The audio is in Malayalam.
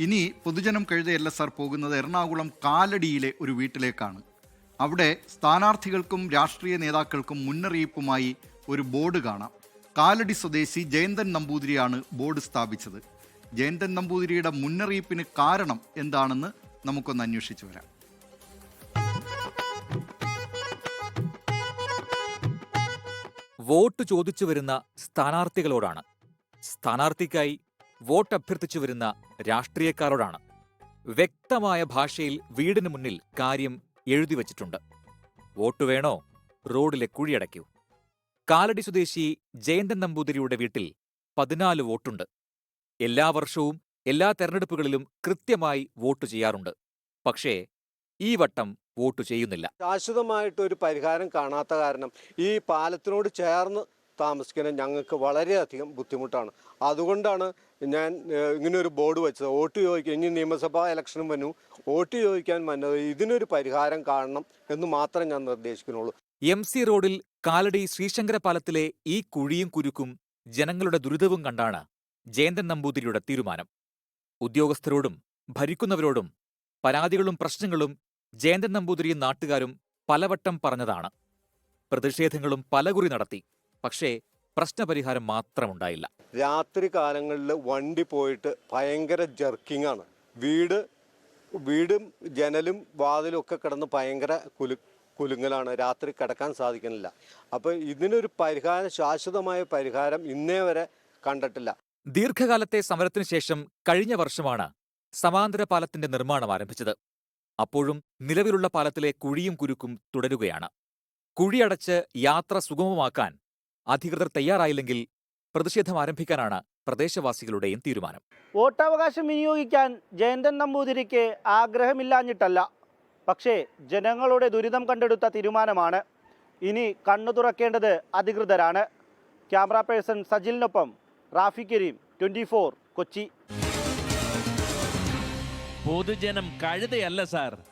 ഇനി പൊതുജനം കഴുതയല്ല സാർ പോകുന്നത് എറണാകുളം കാലടിയിലെ ഒരു വീട്ടിലേക്കാണ്. അവിടെ സ്ഥാനാർത്ഥികൾക്കും രാഷ്ട്രീയ നേതാക്കൾക്കും മുന്നറിയിപ്പുമായി ഒരു ബോർഡ് കാണാം. കാലടി സ്വദേശി ജയന്തൻ നമ്പൂതിരിയാണ് ബോർഡ് സ്ഥാപിച്ചത്. ജയന്തൻ നമ്പൂതിരിയുടെ മുന്നറിയിപ്പിന് കാരണം എന്താണെന്ന് നമുക്കൊന്ന് അന്വേഷിച്ചു വരാം. വോട്ട് ചോദിച്ചു വരുന്ന സ്ഥാനാർത്ഥികളോടാണ്. സ്ഥാനാർത്ഥിക്കായി വോട്ട് അഭ്യർത്ഥിച്ചു വരുന്ന രാഷ്ട്രീയക്കാരോടാണ്. വ്യക്തമായ ഭാഷയിൽ വീടിന് മുന്നിൽ കാര്യം എഴുതി വച്ചിട്ടുണ്ട്. വോട്ട് വേണോ റോഡിലെ കുഴിയടയ്ക്കൂ കാലടി സ്വദേശി ജയന്തൻ നമ്പൂതിരിയുടെ വീട്ടിൽ പതിനാല് വോട്ടുണ്ട്. എല്ലാ വർഷവും എല്ലാ തെരഞ്ഞെടുപ്പുകളിലും കൃത്യമായി വോട്ട് ചെയ്യാറുണ്ട്. പക്ഷേ ഈ വട്ടം വോട്ട് ചെയ്യുന്നില്ല. ശാശ്വതമായിട്ട് ഒരു പരിഹാരം കാണാത്ത കാരണം ഈ പാലത്തിനോട് ചേർന്ന് താമസിക്കുന്ന ഞങ്ങൾക്ക് വളരെയധികം ബുദ്ധിമുട്ടാണ്. അതുകൊണ്ടാണ് ഞാൻ ഇങ്ങനൊരു ബോർഡ് വെച്ചത്. വോട്ട് ചോദിക്കുക ഇനി നിയമസഭാ ഇലക്ഷനും വന്നു വോട്ട് ചോദിക്കാൻ വന്നത് ഇതിനൊരു പരിഹാരം കാണണം എന്ന് മാത്രം ഞാൻ നിർദ്ദേശിക്കുന്നുള്ളൂ. എം സി റോഡിൽ കാലടി ശ്രീശങ്കര പാലത്തിലെ ഈ കുഴിയും കുരുക്കും ജനങ്ങളുടെ ദുരിതവും കണ്ടാണ് ജയന്തൻ നമ്പൂതിരിയുടെ തീരുമാനം. ഉദ്യോഗസ്ഥരോടും ഭരിക്കുന്നവരോടും പരാതികളും പ്രശ്നങ്ങളും ജയന്തൻ നമ്പൂതിരിയും നാട്ടുകാരും പലവട്ടം പറഞ്ഞതാണ്. പ്രതിഷേധങ്ങളും പലകുറി നടത്തി. പക്ഷേ പ്രശ്നപരിഹാരം മാത്രമുണ്ടായില്ല. രാത്രി കാലങ്ങളിൽ വണ്ടി പോയിട്ട് ഭയങ്കര ജർക്കിംഗ് ആണ്. വീട് വീടും ജനലും വാതിലും ഒക്കെ കിടന്ന് ഭയങ്കര കുലു കുലുങ്ങലാണ്. രാത്രി കിടക്കാൻ സാധിക്കുന്നില്ല. അപ്പോൾ ഇതിനൊരു പരിഹാരം ശാശ്വതമായ പരിഹാരം ഇന്നേ വരെ കണ്ടിട്ടില്ല. ദീർഘകാലത്തെ സമരത്തിന് ശേഷം കഴിഞ്ഞ വർഷമാണ് സമാന്തര പാലത്തിന്റെ നിർമ്മാണം ആരംഭിച്ചത്. അപ്പോഴും നിലവിലുള്ള പാലത്തിലെ കുഴിയും കുരുക്കും തുടരുകയാണ്. കുഴിയടച്ച് യാത്ര സുഗമമാക്കാൻ അധികൃതർ തയ്യാറായില്ലെങ്കിൽ പ്രതിഷേധം ആരംഭിക്കാനാണ് പ്രദേശവാസികളുടെയും തീരുമാനം. വോട്ടവകാശം വിനിയോഗിക്കാൻ ജയന്തൻ നമ്പൂതിരിക്ക് ആഗ്രഹമില്ലാഞ്ഞിട്ടല്ല. പക്ഷേ ജനങ്ങളുടെ ദുരിതം കണ്ടെടുത്ത തീരുമാനമാണ്. ഇനി കണ്ണു തുറക്കേണ്ടത് അധികൃതരാണ്. ക്യാമറ പേഴ്സൺ സജിലിനൊപ്പം റാഫി കരീം ട്വന്റി കൊച്ചി. പൊതുജനം കഴുതയല്ല സാർ.